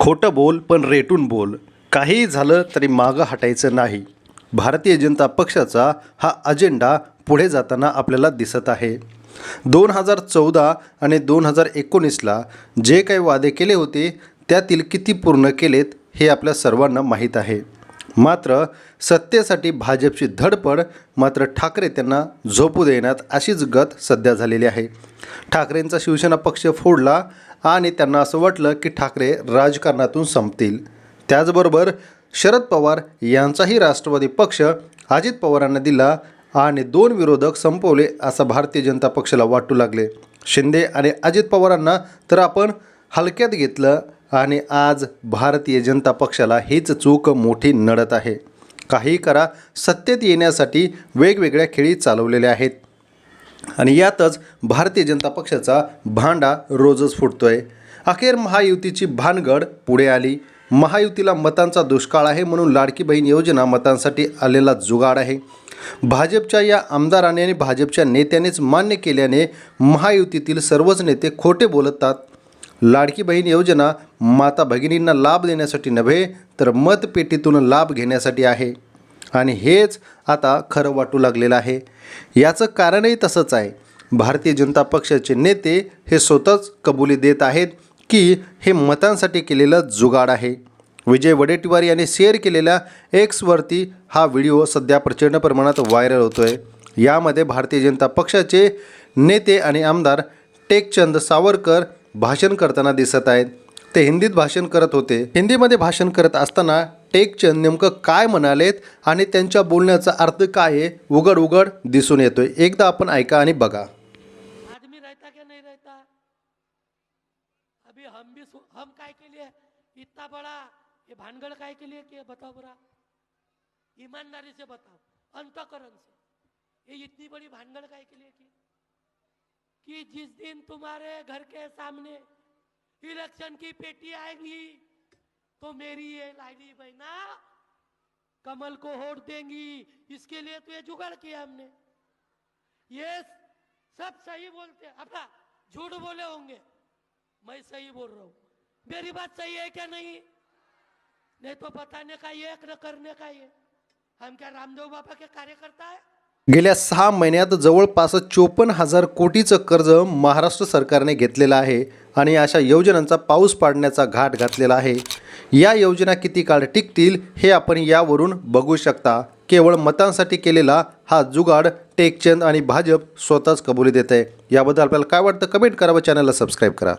खोटं बोल पण रेटून बोल. काहीही झालं तरी मागं हटायचं नाही. भारतीय जनता पक्षाचा हा अजेंडा पुढे जाताना आपल्याला दिसत आहे. दोन हजार चौदा आणि दोन हजार एकोणीसला जे काही वादे केले होते त्यातील किती पूर्ण केलेत हे आपल्या सर्वांना माहीत आहे. मात्र सत्तेसाठी भाजपची धडपड मात्र ठाकरे त्यांना झोपू देण्यात अशीच गत सध्या झालेली आहे. ठाकरेंचा शिवसेना पक्ष फोडला आणि त्यांना असं वाटलं की ठाकरे राजकारणातून संपतील. त्याचबरोबर शरद पवार यांचाही राष्ट्रवादी पक्ष अजित पवारांना दिला आणि दोन विरोधक संपवले असं भारतीय जनता पक्षाला वाटू लागले. शिंदे आणि अजित पवारांना तर आपण हलक्यात घेतलं आणि आज भारतीय जनता पक्षाला हीच चूक मोठी नडत आहे. काही करा सत्तेत येण्यासाठी वेगवेगळ्या खेळी चालवलेल्या आहेत. आणि यातच भारतीय जनता पक्षाचा भांडा रोजच फुटतोय. अखेर महायुतीची भानगड पुढे आली. महायुतीला मतांचा दुष्काळ आहे म्हणून लाडकी बहीण योजना मतांसाठी आलेला जुगाड आहे. भाजपच्या या आमदाराने आणि भाजपच्या नेत्यानेच मान्य केल्याने महायुतीतील सर्वच नेते खोटे बोलतात. लाडकी बहीण योजना माता भगिनींना लाभ देण्यासाठी नव्हे तर मतपेटीतून लाभ घेण्यासाठी आहे. आणि हेच आता खरं वाटू लागलेलं आहे. याचं कारणही तसंच आहे. भारतीय जनता पक्षाचे नेते हे स्वतःच कबुली देत आहेत की हे मतांसाठी केलेलं जुगाड आहे. विजय वडेट्टीवार यांनी शेअर केलेल्या एक्सवरती हा व्हिडिओ सध्या प्रचंड प्रमाणात व्हायरल होतो आहे यामध्ये भारतीय जनता पक्षाचे नेते आणि आमदार टेकचंद सावरकर भाषण करताना दिसत आहेत. ते हिंदीत भाषण करत होते. हिंदीमध्ये भाषण करत असताना टेकचंद नेमकं काय म्हणालेत आणि त्यांच्या बोलण्याचा अर्थ काय आहे उघड उघड दिसून येतोय. एकदा आपण ऐका आणि बघा. आदमी रहता क्या नहीं रहता? अभी हम भी सो- हम काय के लिए इतना बड़ा ये भानगढ़ काय के लिए किया बताओ बरा? ईमानदारी से बताओ अंतकरण से ये इतनी बड़ी भानगड़ काय के लिए की? कि जिस दिन तुम्हारे घर के सामने इलेक्शन की पेटी आएगी तो मेरी ये लाडली बहना कमल को वोट देंगी। इसके लिए तो ये जुगाड़ किया हमने। ये सब सही बोलते अपना झूठ बोले होंगे। मैं सही बोल रहा हूँ। मेरी बात सही है क्या नहीं? नहीं तो बताने का ये न करने का ये। हम क्या रामदेव बाबा के कार्यकर्ता है? गेल्या सहा महिन्यात जवळपास चोपन्न हजार कोटीचं कर्ज महाराष्ट्र सरकारने घेतलेलं आहे आणि अशा योजनांचा पाऊस पाडण्याचा घाट घातलेला आहे. या योजना किती काळ टिकतील हे आपण यावरून बघू शकता. केवळ मतांसाठी केलेला हा जुगाड टेकचंद आणि भाजप स्वतःच कबुली देत आहे याबद्दल आपल्याला काय वाटतं कमेंट करा व चॅनलला सबस्क्राईब करा.